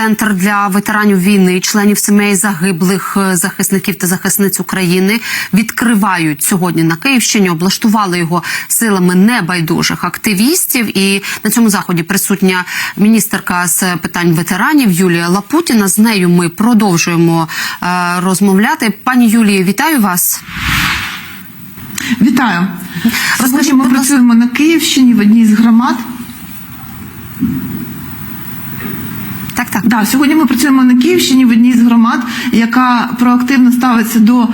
центр для ветеранів війни, членів сімей загиблих е, захисників та захисниць України відкривають сьогодні на Київщині. Облаштували його силами небайдужих активістів. І на цьому заході присутня міністерка з питань ветеранів Юлія Лапутіна. З нею ми продовжуємо е, розмовляти. Пані Юлії, вітаю вас. Вітаю. Розкажіть, ми працюємо на Київщині в одній з громад. Так. Да, сьогодні ми працюємо на Київщині в одній з громад, яка проактивно ставиться до е,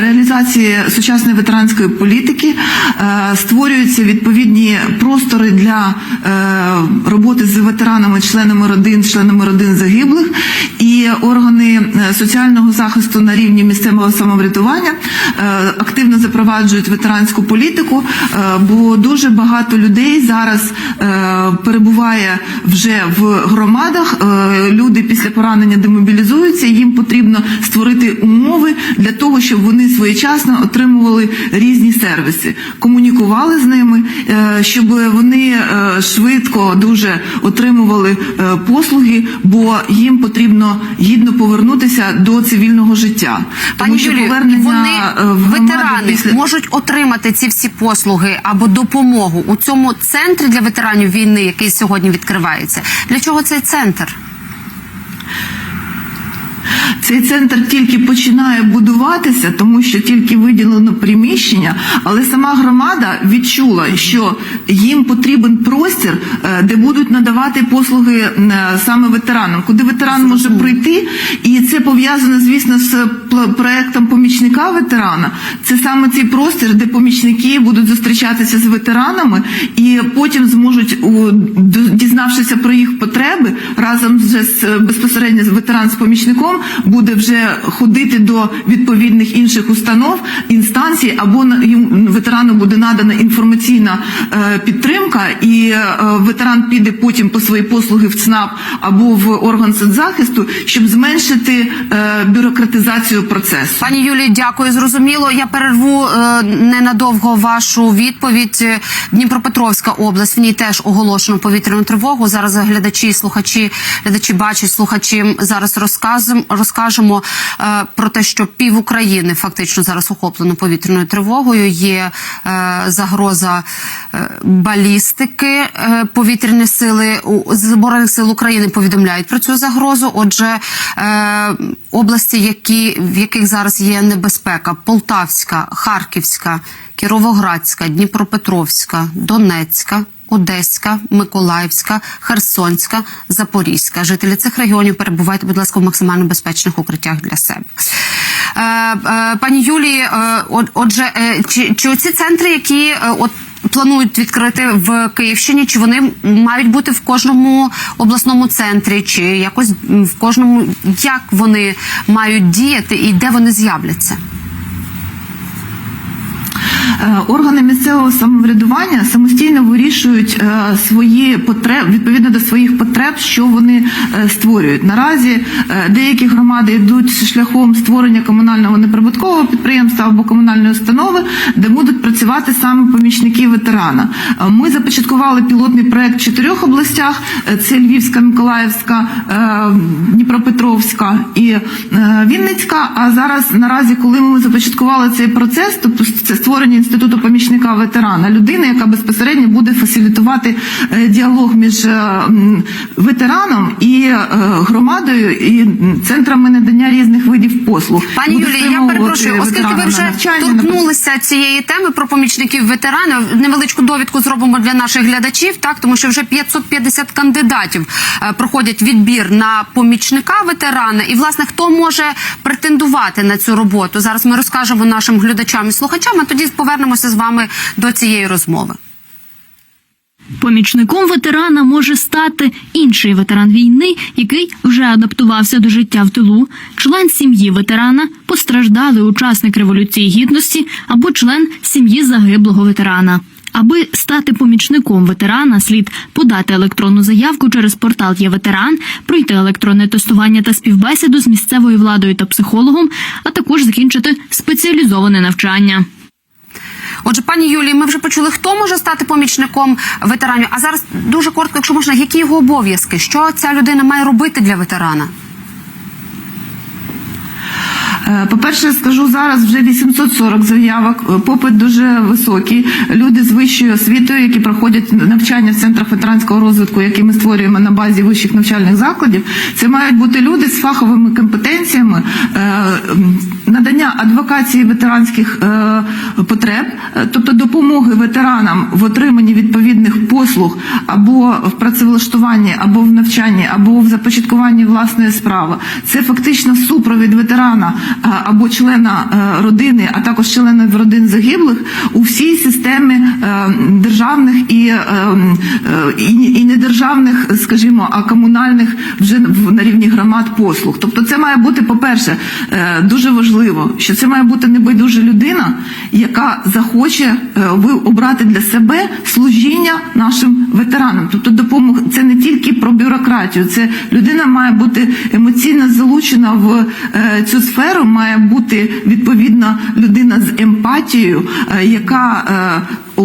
реалізації сучасної ветеранської політики. Е, створюються відповідні простори для е, роботи з ветеранами, членами родин, членами родин загиблих, і органи соціального захисту на рівні місцевого самоврядування е, активно запроваджують ветеранську політику, бо дуже багато людей зараз перебуває вже в громадах. Люди після поранення демобілізуються. Їм потрібно створити умови для того, щоб вони своєчасно отримували різні сервіси, комунікували з ними, е, щоб вони е, швидко дуже отримували е, послуги, бо їм потрібно гідно повернутися до цивільного життя. Пані Юлію, повернення вони ветерани після можуть отримати ці всі послуги або допомогу у цьому центрі для ветеранів війни, який сьогодні відкривається. Для чого цей центр? Цей центр тільки починає будуватися, тому що тільки виділено приміщення, але сама громада відчула, що їм потрібен простір, е, де будуть надавати послуги е, саме ветеранам, куди ветеран може прийти, і це пов'язано, звісно, з проектом помічника ветерана. Це саме цей простір, де помічники будуть зустрічатися з ветеранами, і потім зможуть, дізнавшися про їх потреби, разом вже з безпосередньо з ветеран з помічником буде вже ходити до відповідних інших установ, інстанцій, або ветерану буде надана інформаційна е, підтримка, і е, ветеран піде потім по свої послуги в ЦНАП або в орган соцзахисту, щоб зменшити е, бюрократизацію процесу. Пані Юлії, дякую. Зрозуміло. Я перерву е, ненадовго вашу відповідь. Е, Дніпропетровська область в ній теж оголошено повітряну тривогу. Зараз глядачі, слухачі, глядачі бачать, слухачі зараз розказом розкажемо е, про те, що пів України фактично зараз охоплено повітряною тривогою. Є загроза балістики. Повітряні сили збройних сил України повідомляють про цю загрозу. Отже, області, які в яких зараз є небезпека: Полтавська, Харківська, Кіровоградська, Дніпропетровська, Донецька. Одеська, Миколаївська, Херсонська, Запорізька. Жителі цих регіонів перебувайте, будь ласка, в максимально безпечних укриттях для себе. Е, е, пані Юлії, е, отже, е, чи, чи оці центри, які е, от планують відкрити в Київщині, чи вони мають бути в кожному обласному центрі, чи якось в кожному, як вони мають діяти і де вони з'являться? Е, Органи місцевого самоврядування самостійно вирішують е, свої потреби відповідно до своїх потреб, що вони е, створюють. Наразі деякі громади йдуть шляхом створення комунального неприбуткового підприємства або комунальної установи, де будуть працювати саме помічники ветерана. Ми започаткували пілотний проект в чотирьох областях: це Львівська, Миколаївська, Дніпропетровська і Вінницька. А зараз наразі, коли ми започаткували цей процес, тобто це створення інституту помічника ветерана, людина, яка безпосередньо буде фасилітувати е, діалог між е, ветераном і е, громадою і центрами надання різних видів послуг. Пані Юлії, я перепрошую, оскільки ви вже торкнулися цієї теми про помічників ветеранів, невеличку довідку зробимо для наших глядачів, так тому що вже 550 кандидатів проходять відбір на помічника ветерана. І власне хто може претендувати на цю роботу? Зараз ми розкажемо нашим глядачам і слухачам. А тоді повернемося з вами до цієї розмови. Помічником ветерана може стати інший ветеран війни, який вже адаптувався до життя в тилу, член сім'ї ветерана, постраждалий учасник революції гідності або член сім'ї загиблого ветерана. Аби стати помічником ветерана, слід подати електронну заявку через портал «Є ветеран», пройти електронне тестування та співбесіду з місцевою владою та психологом, а також закінчити спеціалізоване навчання. Отже, пані Юлії, ми вже почули, хто може стати помічником ветеранів. А зараз дуже коротко, якщо можна, які його обов'язки? Що ця людина має робити для ветерана? Е, По-перше, скажу зараз вже 840 заявок. Е, Попит дуже високий. Люди з вищою освітою, які проходять навчання в центрах ветеранського розвитку, які ми створюємо на базі вищих навчальних закладів. Це мають бути люди з фаховими компетенціями, е, надання адвокації ветеранських е, потреб, е, тобто допомоги ветеранам в отриманні відповідних послуг або в працевлаштуванні, або в навчанні, або в започаткуванні власної справи. Це фактично супровід ветерана е, або члена родини, а також членів родин загиблих у всій системі державних і, і, недержавних, скажімо, а комунальних вже на рівні громад послуг. Тобто, це має бути, по-перше, е, дуже важливо, що це має бути небайдужа людина, яка захоче е, обрати для себе служіння нашим ветеранам. Тобто допомог це не тільки про бюрократію, це людина має бути емоційно залучена в е, цю сферу, має бути відповідно людина з емпатією, е, яка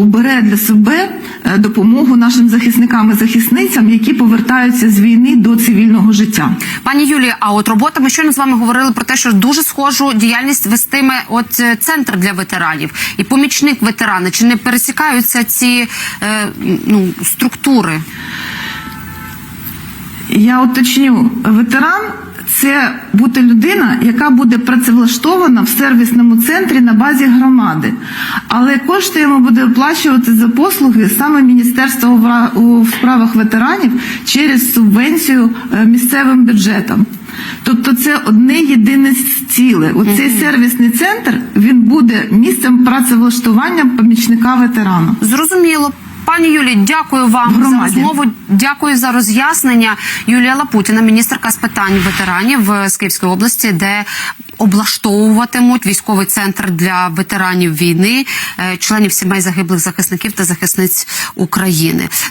обере для себе допомогу нашим захисникам і захисницям, які повертаються з війни до цивільного життя. Пані Юлії, а от робота, ми щойно з вами говорили про те, що дуже схожу діяльність вестиме от е, центр для ветеранів і помічник ветерана. Чи не пересікаються ці е, ну, структури? Я уточню, ветеран це бути людина, яка буде працевлаштована в сервісному центрі на базі громади. Але кошти йому буде оплачувати за послуги саме Міністерство у справах ветеранів через субвенцію е, місцевим бюджетом. Тобто це одне єдине ціле. Оцей сервісний центр він буде місцем працевлаштування помічника ветерана. Зрозуміло. Пані Юлі, дякую вам Громаді. за розмову. Дякую за роз'яснення. Юлія Лапутіна, міністерка з питань ветеранів е, з Київської області, де облаштовуватимуть військовий центр для ветеранів війни, е, членів сімей загиблих захисників та захисниць України.